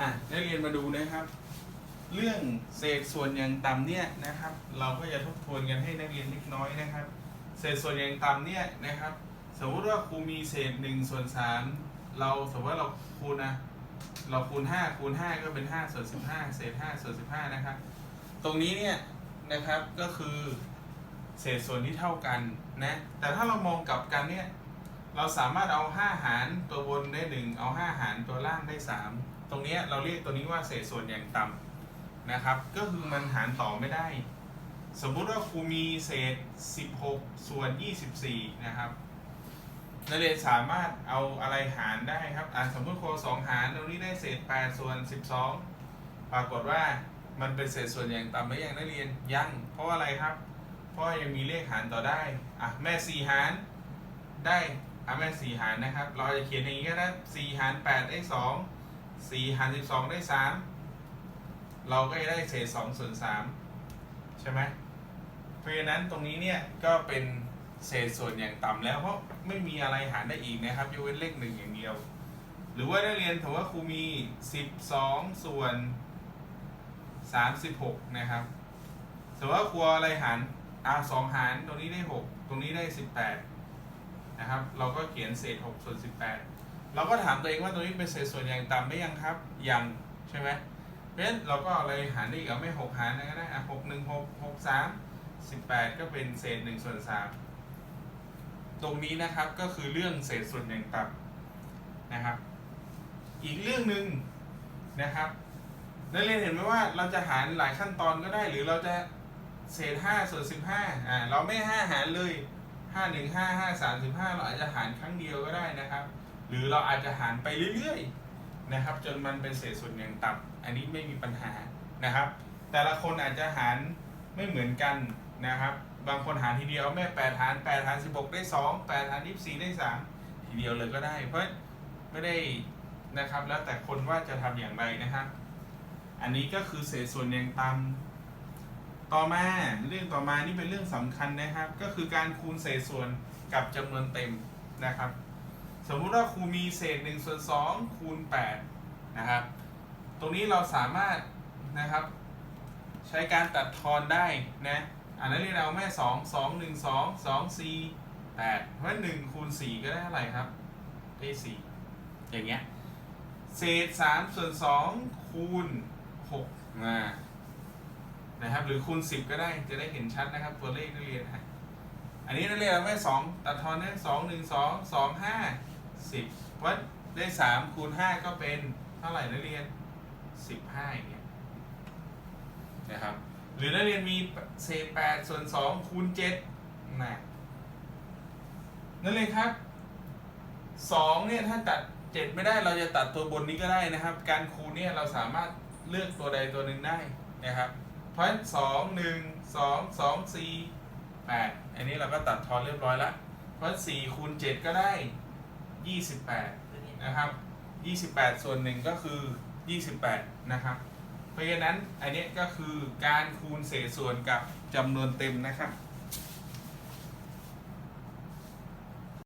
อะนักเรียนมาดูนะครับ เรื่องเศษส่วนอย่างต่ำเนี่ยนะครับ เราก็จะทบทวนกันให้นักเรียนเล็กน้อยนะครับ เศษส่วนอย่างต่ำเนี่ยนะครับ สมมติว่าครูมีเศษหนึ่งส่วนสามเราสมมติว่าเราคูณนะเราคูณห้าคูณห้าก็เป็นห้าส่วนสิบห้าเศษห้าส่วนสิบห้านะครับ ตรงนี้เนี่ยนะครับก็คือเศษส่วนที่เท่ากันนะ แต่ถ้าเรามองกลับกันเนี่ย เราสามารถเอา 5 หารตัวบนได้ 1 เอา 5 หารตัวล่างได้ 3 ตรงนี้เราเรียกตัวนี้ว่าเศษส่วนอย่างต่ำนะครับ ก็คือมันหารต่อไม่ได้ สมมุติว่าครูมีเศษ 16 ส่วน 24 นะครับนักเรียนสามารถเอาอะไรหารได้ครับอ่าสมมติครูเอสองหารตรงนี้ได้เศษ 8 ส่วน 12 ปรากฏว่ามันเป็นเศษส่วนอย่างต่ำไหมยังนักเรียนยังเพราะอะไรครับ เพราะยังมีเลขหารต่อได้อะแม่สี่หารได้ อะแม่สี่หารนะครับ เราจะเขียนอย่างนี้ก็ได้สี่หารแปดได้สองสี่หารสิบสองได้สามเราก็จะได้เศษสองส่วนสามใช่ไหมเพราะฉะนั้นตรงนี้เนี่ยก็เป็นเศษส่วนอย่างต่ำแล้วเพราะไม่มีอะไรหารได้อีกนะครับยกเว้นเลขหนึ่งอย่างเดียว หรือว่านักเรียนถือว่าครูมีสิบสองส่วนสามสิบหกนะครับสมมติว่าครัวอะไรหารอ่าสองหารตรงนี้ได้หกตรงนี้ได้สิบแปด นะครับ เราก็เขียนเศษหกส่วนสิบแปดเราก็ถามตัวเองว่าตรงนี้เป็นเศษส่วนอย่างต่ำไหมยังครับ ยังใช่ไหมเพราะฉะนั้นเราก็เอาอะไรหารได้อีกเอาไม่หกหารนะก็ได้อะหกหนึ่งหกหกสามสิบแปดก็เป็นเศษหนึ่งส่วนสามตรงนี้นะครับก็คือเรื่องเศษส่วนอย่างต่ำนะครับ อีกเรื่องหนึ่งนะครับนักเรียนเห็นไหมว่าเราจะหารหลายขั้นตอนก็ได้หรือเราจะเศษห้าส่วนสิบห้าอ่าเราไม่ห้าหารเลย ห้าหนึ่งห้าห้าสามสิบห้าเราอาจจะหารครั้งเดียวก็ได้นะครับ หรือเราอาจจะหารไปเรื่อยๆนะครับ จนมันเป็นเศษส่วนอย่างต่ำอันนี้ไม่มีปัญหานะครับ แต่ละคนอาจจะหารไม่เหมือนกันนะครับ บางคนหารทีเดียวแม่แปดหารแปดหารสิบหกได้สองแปดหารยี่สิบสี่ได้สามทีเดียวเลยก็ได้ เพราะไม่ได้นะครับแล้วแต่คนว่าจะทำอย่างไรนะครับ อันนี้ก็คือเศษส่วนอย่างต่ำ ต่อมาเรื่องต่อมานี่เป็นเรื่องสำคัญนะครับ ก็คือการคูณเศษส่วนกับจำนวนเต็มนะครับ สมมุติว่าครูมีเศษ1ส่วน2คูณ8นะครับ ตรงนี้เราสามารถนะครับ ใช้การตัดทอนได้นะอันนั้นเรียกเอาแม่ 2 2 1 2 2 4 8เพราะ1คูณ4ก็ได้เท่าไหร่ครับได้4อย่างเงี้ยเศษ3ส่วน2คูณ6มา นะครับ หรือคูณ 10 ก็ได้จะได้เห็นชัดนะครับ ตัวเลขนักเรียนฮะอันนี้นักเรียนเอาไว้2ตัดทอนได้2 1 2 2 5 10เพราะได้3คูณ5ก็เป็นเท่าไหร่นักเรียน15อย่างเงี้ยนะครับหรือนักเรียนมีเศษ8ส่วน2คูณ7นะนั่นเลยครับสองเนี่ยถ้าตัดเจ็ดไม่ได้เราจะตัดตัวบนนี้ก็ได้นะครับ การคูณเนี่ยเราสามารถเลือกตัวใดตัวหนึ่งได้นะครับ เพราะฉะนั้นสองหนึ่งสองสองสี่แปดอันนี้เราก็ตัดทอนเรียบร้อยแล้วเพราะสี่คูณเจ็ดก็ได้ยี่สิบแปดนะครับยี่สิบแปดส่วนหนึ่งก็คือยี่สิบแปดนะครับ เพราะฉะนั้นอันนี้ก็คือการคูณเศษส่วนกับจำนวนเต็มนะครับ